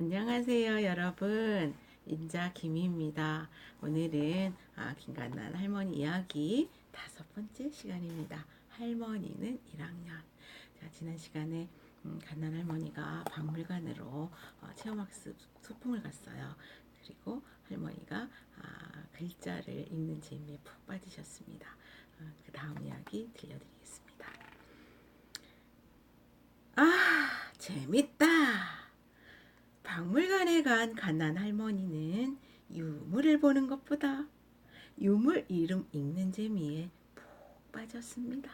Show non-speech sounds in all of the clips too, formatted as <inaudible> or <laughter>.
안녕하세요, 여러분. 인자 김희입니다. 오늘은 아, 김간난 할머니 이야기 다섯 번째 시간입니다. 할머니는 1학년. 자, 지난 시간에 음, 간난 할머니가 박물관으로 어, 체험학습 소풍을 갔어요. 그리고 할머니가 아, 글자를 읽는 재미에 푹 빠지셨습니다. 어, 그 다음 이야기 들려드리겠습니다. 아, 재밌다. 박물관에 간 갓난 할머니는 유물을 보는 것보다 유물 이름 읽는 재미에 푹 빠졌습니다.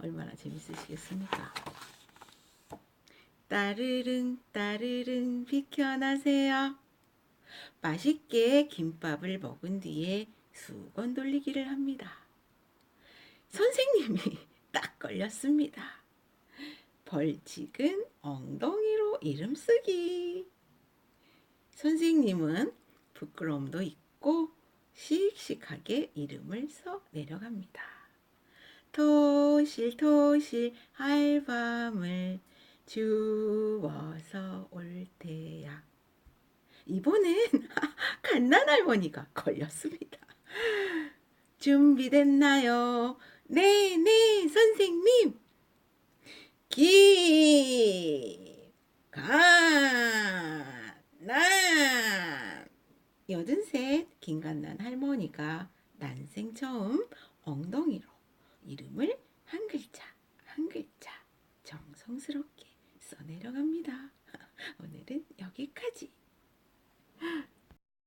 얼마나 재밌으시겠습니까? 따르릉 따르릉 비켜나세요. 맛있게 김밥을 먹은 뒤에 수건 돌리기를 합니다. 선생님이 <laughs> 딱 걸렸습니다. 벌칙은 엉덩이로 이름 쓰기. 선생님은 부끄러움도 있고 씩씩하게 이름을 써 내려갑니다. 토실 토실 알밤을 주워서 올 테야. 이번엔 <laughs> 갓난 할머니가 걸렸습니다. 준비됐나요? 네, 네, 선생님. 기, 가, 난. 여든셋 김간난 할머니가 난생 처음 엉덩이로 이름을 한 글자, 한 글자 정성스럽게 써내려갑니다. <laughs> 오늘은 여기까지.